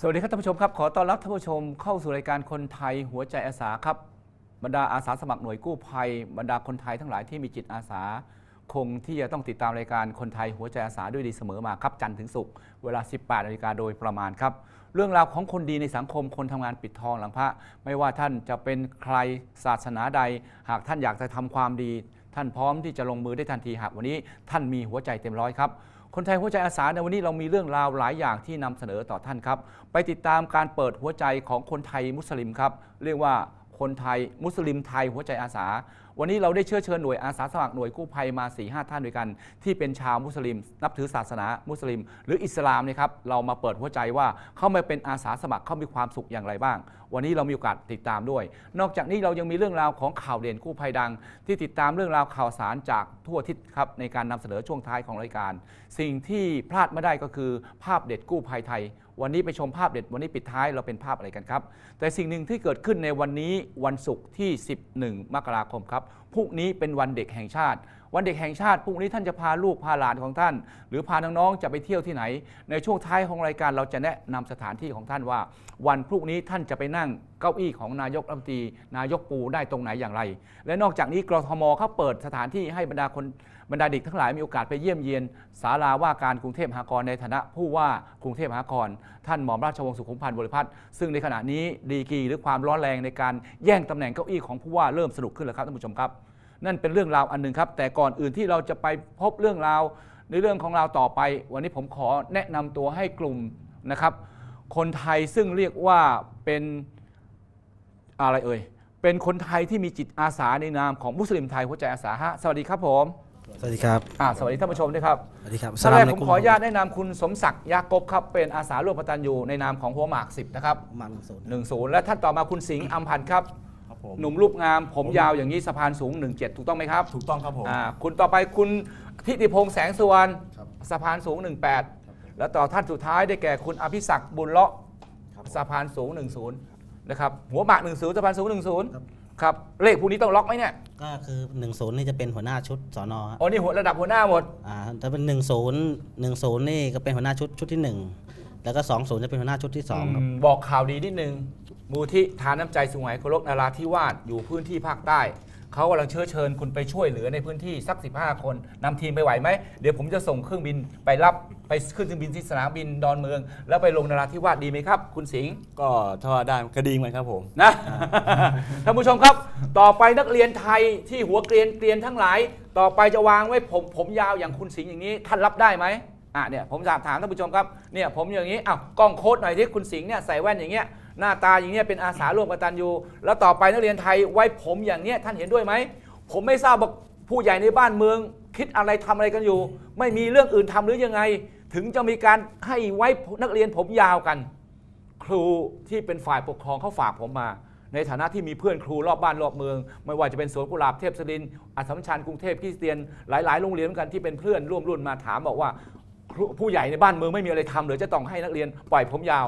สวัสดีครับท่านผู้ชมครับ ขอต้อนรับท่านผู้ชมเข้าสู่รายการคนไทยหัวใจอาสาครับบรรดาอาสาสมัครหน่วยกู้ภัย บรรดาคนไทยทั้งหลายที่มีจิตอาสา คงที่จะต้องติดตามรายการคนไทยหัวใจอาสาด้วยดีเสมอมาครับจันทร์ถึงศุกร์เวลา 18นาฬิกาโดยประมาณครับ เรื่องราวของคนดีในสังคมคนทำงานปิดทองหลังพระ ไม่ว่าท่านจะเป็นใครศาสนาใด หากท่านอยากจะทำความดี ท่านพร้อมที่จะลงมือได้ทันทีหากวันนี้ท่านมีหัวใจเต็มร้อยครับคนไทยหัวใจอาสาในวันนี้เรามีเรื่องราวหลายอย่างที่นำเสนอต่อท่านครับ ไปติดตามการเปิดหัวใจของคนไทยมุสลิมครับ เรียกว่าคนไทยมุสลิมไทยหัวใจอาสา วันนี้เราได้เชื้อเชิญหน่วยอาสาสมัครหน่วยกู้ภัยมา4ีหท่านด้วยกัน ที่เป็นชาวมุสลิม นับถือศาสนามุสลิม หรืออิสลามนะครับเรามาเปิดหัวใจว่าเขามาเป็นอาสาสมัครเขามีความสุขอย่างไรบ้าง วันนี้เรามีโอกาสติดตามด้วย นอกจากนี้เรายังมีเรื่องราวของข่าวเด่นกู้ภัยดัง ที่ติดตามเรื่องราวข่าวสารจากทั่วทิศครับในการนำเสนอช่วงท้ายของรายการ สิ่งที่พลาดไม่ได้ก็คือ ภาพเด็ดกู้ภัยไทยวันนี้ไปชมภาพเด็ดวันนี้ปิดท้ายเราเป็นภาพอะไรกันครับ แต่สิ่งหนึ่งที่เกิดขึ้นในวันนี้วันศุกร์ที่ 11 มกราคมครับพรุ่งนี้เป็นวันเด็กแห่งชาติ วันเด็กแห่งชาติพรุ่งนี้ท่านจะพาลูกพาหลานของท่าน หรือพาน้องๆจะไปเที่ยวที่ไหน ในช่วงท้ายของรายการเราจะแนะนำสถานที่ของท่านว่า วันพรุ่งนี้ท่านจะไปนั่งเก้าอี้ของนายกรัฐมนตรีนายกปูได้ตรงไหนอย่างไร และนอกจากนี้กรทมเขาเปิดสถานที่ให้บรรดาคนบรรดาเด็กทั้งหลายมีโอกาสไปเยี่ยมเยียนศาลาว่าการกรุงเทพมหานครในฐานะผู้ว่ากรุงเทพมหานคร ท่านหมอมราชวงศ์สุขุมพันธ์บริพัตรซึ่งในขณะนี้ดีกีหรือความร้อนแรงในการแย่งตำแหน่งเก้าอี้ของผู้ว่าเริ่มสนุกขึ้นแล้วครับท่านผู้ชมครับ นั่นเป็นเรื่องราวอันหนึ่งครับ แต่ก่อนอื่นที่เราจะไปพบเรื่องราวในเรื่องของเราต่อไป วันนี้ผมขอแนะนำตัวให้กลุ่มนะครับ คนไทยซึ่งเรียกว่าเป็นอะไรเอ่ยเป็นคนไทยที่มีจิตอาสาในนามของมุสลิมไทยหัวใจอาสาฮะสวัสดีครับผมสวัสดีครับอ่าสวัสดีท่านผู้ชมด้วยครับสวัสดีครับท่านแรกสลผมขออนุญาตแนะนำคุณสมศักดิ์ยากบครับเป็นอาสาร่วมปตันยูในนามของหัวหมากสิบนะครับมันศูนย์หนึ่งศูนย์และท่านต่อมาคุณสิงห์อัมพันธ์ครับครับ ผมหนุ่มรูปงามผมยาวอย่างนี้สะพานสูง 17 ถูกต้องไหมครับถูกต้องครับผมอ่าคุณต่อไปคุณทิติพงษ์แสงสุวรรณครับสะพานสูง 18 แล้วต่อท่านสุดท้ายได้แก่คุณอภิศักดิ์บุญเลาะครับสะพานสูง 10 นะครับ หัวหมาก 10 สะพานสูง 10 ครับ เลขพวกนี้ต้องล็อกไหมเนี่ย ก็คือ1นึนี่จะเป็นหัวหน้าชุดสอนอฮะอ๋อนี่หัวระดับหัวหน้าหมด อ่าถ้าเป็น1นึ1นึนี่ก็เป็นหัวหน้าชุดชุดที่ 1 แล้วก็2ศูนย์จะเป็นหัวหน้าชุดที่สองครับมบอกข่าวดีนิดนึง มูลที่ทานน้ำใจสุไหงโกลกนาราธิวาสอยู่พื้นที่ภาคใต้ เขากำลังเชื้อเชิญคุณไปช่วยเหลือในพื้นที่สัก 15 คนนำทีมไปไหวไหม เดี๋ยวผมจะส่งเครื่องบินไปรับไปขึ้นเครื่องบินที่สนามบินดอนเมือง แล้วไปลงนาราธิวาสดีไหมครับ คุณสิงห์ก็ถ้าว่าได้ก็ดีเหมือนครับผม นะ ท่านผู้ชมครับ ต่อไปนักเรียนไทยที่หัวเกรียนเกรียนทั้งหลาย ต่อไปจะวางไว้ผมผมยาวอย่างคุณสิงห์อย่างนี้ท่านรับได้ไหมอะเนี่ยผมถามถามท่านผู้ชมครับเนี่ยผมอย่างนี้อ้าวกล้องโค้ดหน่อยที่คุณสิงห์เนี่ยใส่แว่นอย่างเงี้ย หน้าตาอย่างเงี้ยเป็นอาสาร่วมกตันยูแล้วต่อไปนักเรียนไทยไว้ผมอย่างเนี้ยท่านเห็นด้วยไหมผมไม่ทราบว่าผู้ใหญ่ในบ้านเมือง คิดอะไรทำอะไรกันอยู่ ไม่มีเรื่องอื่นทำหรือยังไง ถึงจะมีการให้ไว้นักเรียนผมยาวกัน ครูที่เป็นฝ่ายปกครองเขาฝากผมมาในฐานะที่มีเพื่อนครูรอบบ้านรอบเมือง ไม่ว่าจะเป็นสวนกุหลาบเทพศรินอัสสัมชัญกรุงเทพคริสเตียน หลายๆ โรงเรียนเหมือนกันที่เป็นเพื่อนร่วมรุ่นมาถามบอกว่าครูผู้ใหญ่ในบ้านเมืองไม่มีอะไรทำหรือจะต้องให้นักเรียนปล่อยผมยาว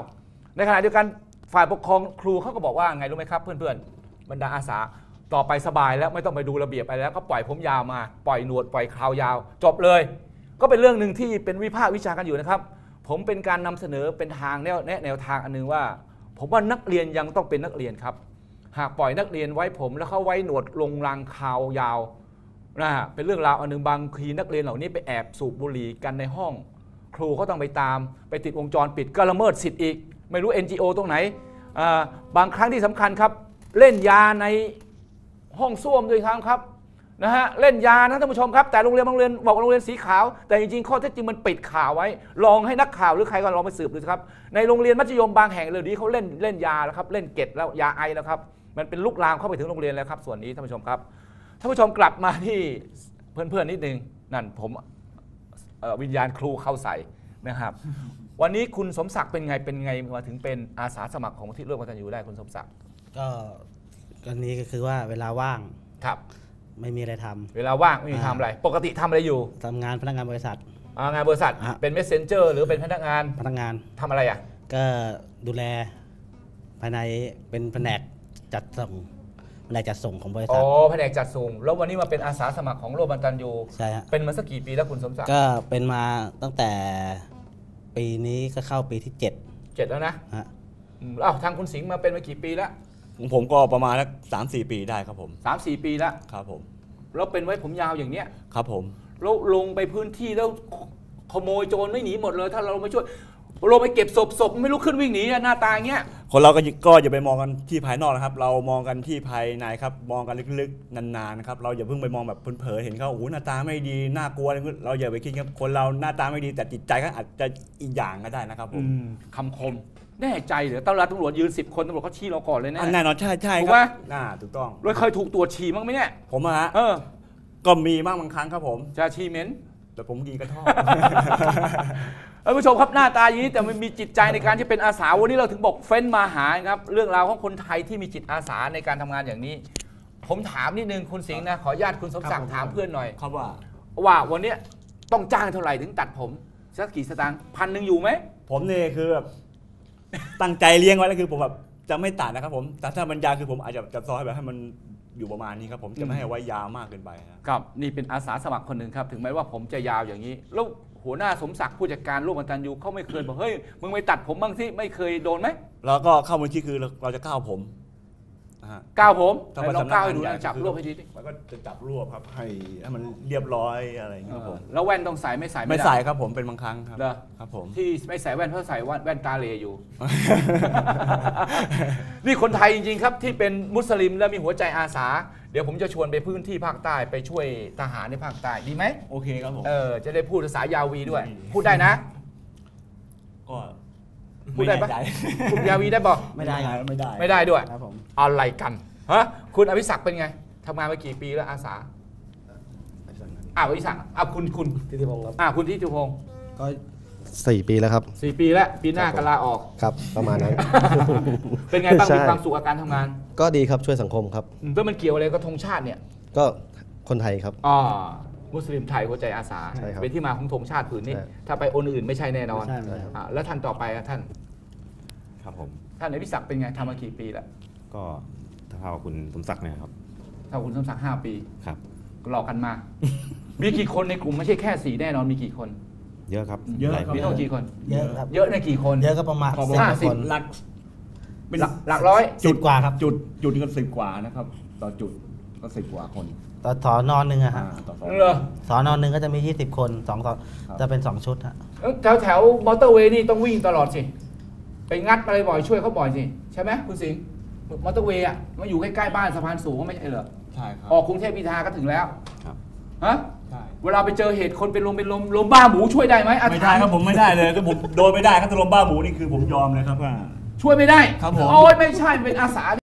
ในขณะเดียวกัน ฝ่ายปกครองครูเขาก็บอกว่าไงรู้ไหมครับ เพื่อนๆบรรดาอาสาต่อไปสบายแล้วไม่ต้องไปดูระเบียบอะไรแล้วก็ปล่อยผมยาวมาปล่อยหนวดปล่อยคราวยาว จบเลย ก็เป็นเรื่องหนึ่งที่เป็นวิพากษ์วิจารณ์กันอยู่นะครับ ผมเป็นการนำเสนอเป็นทางแนวแนวทางอันหนึงว่า ผมว่านักเรียนยังต้องเป็นนักเรียนครับ หากปล่อยนักเรียนไว้ผมแล้วเขาไว้หนวดลงรังคาวยาวนะฮะเป็นเรื่องราวอันหนึงบางทีนักเรียนเหล่านี้ไปแอบสูบบุหรี่กันในห้อง ครูเขาต้องไปตาม ไปติดวงจรปิดก็ละเมิดสิทธิ์อีก ไม่รู้ NGO ตรงไหน บางครั้งที่สำคัญครับ เล่นยาในห้องส้วมด้วยครับครับนะฮะเล่นยานะท่านผู้ชมครับแต่โรงเรียนบางโรงเรียนบอกโรงเรียนสีขาว แต่จริงๆข้อเท็จจริงมันปิดข่าวไว้ ลองให้นักข่าวหรือใครก็ลองไปสืบดูครับในโรงเรียนมัธยมบางแห่งเลยนี้เขาเล่นเล่นยาแล้วครับเล่นเก็ดแล้วยาไอแล้วครับมันเป็นลุกลามเข้าไปถึงโรงเรียนแล้วครับ ส่วนนี้ท่านผู้ชมครับท่านผู้ชมกลับมาที่เพื่อนๆนิดนึงนั่นผมวิญญาณครูเข้าใส่ นะครับ วันนี้คุณสมศักดิ์เป็นไงเป็นไงมาถึงเป็นอาสาสมัครของมูลที่ร่วมกตันยูได้คุณสมศักดิ์ก็อันนี้ก็คือว่าเวลาว่าง ครับ ไม่มีอะไรทำ เวลาว่างไม่มีทำอะไร ปกติทำอะไรอยู่ทำงานพนักงานบริษัท อ่างานบริษัทอะ เป็น messenger หรือเป็นพนักงานพนักงานทำอะไรอะก็ดูแลภายในเป็นแผนกจัดส่ง แผนกจัดส่งของบริอ๋ษัอทแผนกจัดส่งแล้ววันนี้มาเป็นอาสาสมัครของร่วมกตันยูใช่ฮะ เป็นมาสักกี่ปีแล้วคุณสมศักดิ์ก็เป็นมาตั้งแต่ปีนี้ก็เข้าปีที่เจ็ดแล้วนะฮะอืมอ้าวทางคุณสิงห์มาเป็นมากี่ปีแล้วของผมก็ประมาณสักสามสี่ปีได้ครับผม สามสี่ปีแล้วครับผม แล้วเป็นไว้ผมยาวอย่างเนี้ยครับผม แล้วลงไปพื้นที่แล้วขโมยโจรไม่หนีหมดเลย ถ้าเราไม่ช่วย ลงไปเก็บศพศพไม่ลุกขึ้นวิ่งหนีอะหน้าตาอย่างเงี้ย คนเราก็ก็อย่าไปมองกันที่ภายนอกนะครับ เรามองกันที่ภายในครับ มองกันลึกๆนานๆนะครับ เราอย่าเพิ่งไปมองแบบเผลอๆเห็นเขาโอ้โหหน้าตาไม่ดี น่ากลัวอะไรเงี้ยเราอย่าไปคิดครับ คนเราหน้าตาไม่ดีแต่จิตใจก็อาจจะอีกอย่างก็ได้นะครับผมคำคมแน่ใจเหรือตำรวจตำรวจยืนสิบคนตำรวจเขาชี้เราก่อนเลยนะ อันแน่นอนใช่ใช่ถูคกรัไหมบน่าถูกต้อง เราเคยถูกตรวจฉี่บ้างไหมเนี่ย ผมอะฮะเออก็มีบ้างบางครั้งครับผม จะฉี่เหม็น แต่ผมกินกระท่อม ท่านผู้ชมครับหน้าตาอย่างนี้แต่มันมีจิตใจในการที่เป็นอาสาวันนี้เราถึงบอกเฟ้นมาหาครับเรื่องราวของคนไทยที่มีจิตอาสาในการทำงานอย่างนี้ ผมถามนิดนึงคุณสิงห์นะขออนุญาตคุณสมศักดิ์ถามเพื่อนหน่อย ครับว่า ว่าวันเนี้ยต้องจ้างเท่าไหร่ถึงตัดผมสักกี่สตางค์พันหนึ่งอยู่ไหม ผมเนี่ยคือแบบตั้งใจเลี้ยงไว้แล้วคือผมแบบจะไม่ตัดนะครับผมแต่ถ้ามันยาวคือผมอาจจะจะซอยแบบให้มัน อยู่ประมาณนี้ครับผมจะไม่ให้ไว้ยาวมากเกินไปครับครับนี่เป็นอาสาสมัครคนหนึ่งครับ ถึงแม้ว่าผมจะยาวอย่างนี้แล้วหัวหน้าสมศักดิ์ผู้จัดการร่วมกันตันยูเขาไม่เคยบอกเฮ้ยมึงไปตัดผมบ้างสิไม่เคยโดนไหมแล้วก็เข้ามูลที่คือเราเราจะก้าวผมนะฮะ ก้าวผมต้องไหนไปลองสำนักก้าวให้งานดูใหญ่นะจับคือรวบให้ดีดิมันก็จะจับรวบครับให้ให้มันเรียบร้อยอะไรอย่างเงี้ยครับผมเออแล้วแว่นต้องใส่ไม่ใส่ไม่ด้ใส่ครับผมเป็นบางครั้งครับเหรอครับผมที่ไม่ใส่แว่นเพราะใส่แว่นแว่นตาเหลอยู่ นี่คนไทยจริงๆครับที่เป็นมุสลิมและมีหัวใจอาสา เดี๋ยวผมจะชวนไปพื้นที่ภาคใต้ไปช่วยทหารในภาคใต้ดีไหมโอเคครับผมเออจะได้พูดภาษายาวีด้วยดีพูดได้นะ ก็ พูดได้ปะม่แน่ใจพูดยาวีได้บอกไม่ได้ครับไม่ได้ไม่ได้ด้วย ครับผมอะไรกันฮะคุณอภิศักดิ์เป็นไงทำงานมากี่ปีแล้วอาสาอ้าวอภิศักดิ์อ้าวคุณคุณทิติพงศ์ครับอ้าวคุณทิติพงศ์ก็สี่ปีแล้วครับ สี่ปีแล้วปีหน้าครับผมก็ลาออก ครับ ประมาณนั้น เป็นไงบ้างใช่ มีความสุขกับการทำงานก็ดีครับช่วยสังคมครับ อืมแล้วมันเกี่ยวอะไรกับธงชาติเนี่ยก็คนไทยครับ อ๋อ มุสลิมไทยหัวใจอาสา ใช่ครับเป็นที่มาของธงชาติผืนนี้ ใช่ ถ้าไปอนอื่นไม่ใช่แน่นอนไม่ใช่ไม่ใช่ อ่าแล้วท่านต่อไปอะท่านครับผม ท่านอภิศักดิ์เป็นไงทำมากี่ปีแล้วก็ถ้าเท่ากับคุณสมศักดิ์เนะครับ ถ้าคุณสมศักดิ์ห้าปีครับก็หลอกกันมา มีกี่คนในกลุ่มไม่ใช่แค่สี่แน่นอนมีกี่คน เยอะครับเยอะหลายครับปีมีต้องกี่คน เยอะครับ เยอะในะกี่คน เยอะก็ประมาณขอสิบบอกกว่าสิบ คนหลักเป็นหลักหลักร้อยสิบกว่าครับ จุดจุดกันสิบกว่านะครับ ต่อจุดก็สิบกว่าคน ต่อสอนอนหนึ่งอะอ่าฮะต่อสอง เหรอสอนอนหนึ่งก็จะมี 20 คนสองต่อครับ จะเป็นสองชุดฮะแถวแถวมอเตอร์เวย์นี่ต้องวิ่งตลอดสิ ไปงัดอะไรบ่อยช่วยเขาบ่อยสิใช่ไหมคุณสิงห์มอเตอร์เวย์อะมันอยู่ใกล้ๆบ้านสะพานสูงไม่ใช่เหรอใช่ครับ ออกกรุงเทพพิธาก็ถึงแล้วครับ ฮะใช่ เวลาไปเจอเหตุคนเป็นลมเป็นลมลมบ้าหมูช่วยได้ไหมอะไม่ได้ครับผมไม่ได้เลยถ้าผมโดนไม่ได้ครับตะลมบ้าหมูนี่คือผมยอมเลยครับว่า ช่วยไม่ได้ครับผม โอ้ยไม่ใช่เป็นอาสา